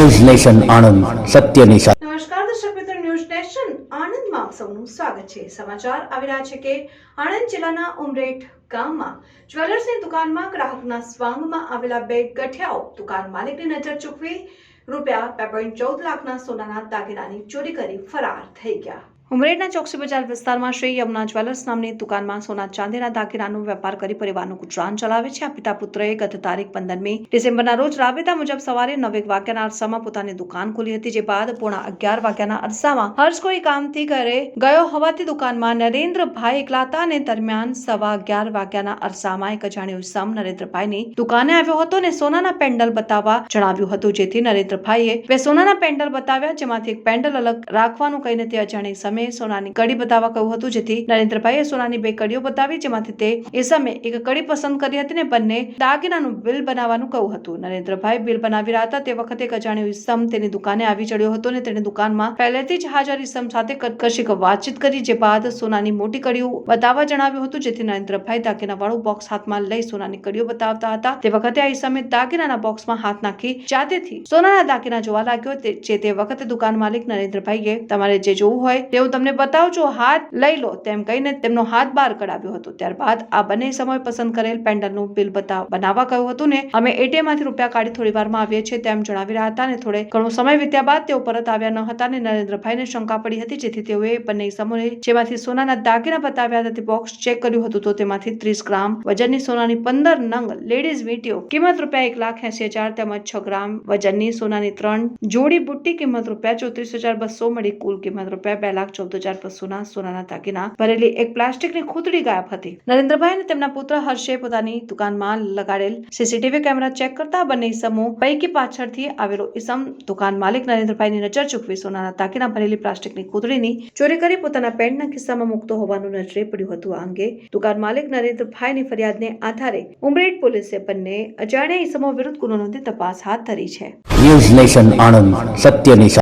News nation Anand સત્યની સાથે નમસ્કાર, દર્શક મિત્રો, ન્યૂઝ નેશન આણંદમાં આપ સૌનું સ્વાગત છે. સમાચાર આવી રહ્યા છે કે આણંદ જિલ્લાના ઉમરેઠ ગામમાં જ્વેલર્સની દુકાનમાં ગ્રાહકના સ્વાંગમાં આવેલા બે ગઠિયાઓ દુકાન માલિકની નજર ચૂકવી રૂપિયા બે પોઈન્ટ ચૌદ લાખના સોનાના દાગીનાની ચોરી કરી ફરાર થઈ ગયા. ઉમરેઠના ચોકસી બજાર વિસ્તારમાં શ્રી યમુના જ્વેલર્સ નામની દુકાનમાં સોના ચાંદીના દાગીનાનો વેપાર કરી પરિવારનું ગુજરાન ચલાવે છે. આ પિતા પુત્રએ ગત તારીખ પંદરમી ડિસેમ્બરના રોજ રાબેતા મુજબ સવારે નવેક વાગ્યાના અરસામાં પોતાની દુકાન ખોલી હતી, જે બાદ પોણા અગિયાર વાગ્યાના અરસામાં હર્ષ કોઈ કામથી ઘરે ગયો હોવાથી દુકાનમાં નરેન્દ્રભાઈ એકલા હતા અને દરમિયાન સવા અગિયાર વાગ્યાના અરસામાં એક અજાણ્યો ઇસમ નરેન્દ્રભાઈની દુકાને આવ્યો હતો અને સોનાના પેન્ડલ બતાવવા જણાવ્યું હતું, જેથી નરેન્દ્રભાઈએ બે સોનાના પેન્ડલ બતાવ્યા, જેમાંથી એક પેન્ડલ અલગ રાખવાનું કહીને તે અજાણી સમયે સોનાની કડી બતાવવા કહ્યું હતું, જેથી નરેન્દ્રભાઈએ સોનાની બે કડીઓ બતાવી, જેમાંથી તે એ સમયે એક કડી પસંદ કરી હતી ને બંને દાગીનાનું બિલ બનાવવાનું કહ્યું હતું. નરેન્દ્રભાઈ બિલ બનાવી રહ્યા હતા તે વખતે અજાણ્યો ઇસમ તેની દુકાને આવી ચડ્યો હતો અને તેની દુકાનમાં પહેલેથી જ હાજર ઇસમ સાથે કશીક વાતચીત કરી, જે બાદ સોનાની મોટી કડીઓ બતાવવા જણાવ્યું હતું, જેથી નરેન્દ્રભાઈ દાગીનાવાળું બોક્સ હાથમાં લઈ સોનાની કડીઓ બતાવતા હતા. તે વખતે આ ઇસમે દાગીનાના બોક્સમાં હાથ નાખી જાતેથી સોનાના દાગીના જોવા લાગ્યો જે તે વખતે દુકાન માલિક નરેન્દ્રભાઈએ તમારે જે જોવું હોય તે હું તમને બતાવજો, હાથ લઈ લો. તેમ કહીને તેમનો હાથ બહાર કઢાવ્યો હતો. ત્યારબાદ આ બંને સમય પસંદ કરેલ પેન્ડલનું બિલ બતાવ બનાવવા કહ્યું હતું ને, અમે એટીએમમાંથી રૂપિયા કાઢી થોડી વારમાં આવીએ છીએ. તેમ જણાવી રહ્યા હતા અને થોડે ઘણો સમય વીત્યા બાદ તેઓ પરત આવ્યા ન હતા અને નરેન્દ્રભાઈને શંકા પડી હતી, જેથી તેઓએ બંને સમૂહે જેમાંથી સોનાના દાગીના બતાવ્યા હતા તે બોક્સ ચેક કર્યું હતું તો તેમાંથી ત્રીસ ગ્રામ વજનની સોનાની પંદર નંગ લેડીઝ વીંટીઓ, કિંમત રૂપિયા એક લાખ એસી હજાર તેમજ છ ગ્રામ વજનની સોનાની ત્રણ જોડી બુટ્ટી, કિંમત રૂપિયા ચોત્રીસ હજાર બસો મળી કુલ કિંમત રૂપિયા બે લાખ ચૌદ હજાર બસોના સોનાના દાગીના ભરેલી એક પ્લાસ્ટિકની ખૂતડી ગાયબ હતી. નરેન્દ્રભાઈ અને તેમના પુત્ર હર્ષે પોતાની દુકાનમાં લગાડેલ સીસીટીવી કેમેરા ચેક કરતા બંને ઇસમો પૈકી પાછળથી આવેલો ઇસમ દુકાન માલિક નરેન્દ્રભાઈની નજર ચૂકવી સોનાના દાગીના ભરેલી પ્લાસ્ટિકની ખૂતડીની ચોરી કરી પોતાના પેન્ટના ખિસ્સામાં મૂકતો હોવાનું નજરે પડ્યું હતું. આ અંગે દુકાન માલિક નરેન્દ્રભાઈની ફરિયાદને આધારે ઉમરેડ પોલીસે બંને અજાણ્યા ઇસમો વિરુદ્ધ ગુનો નોંધી તપાસ હાથ ધરી છે. ન્યૂઝ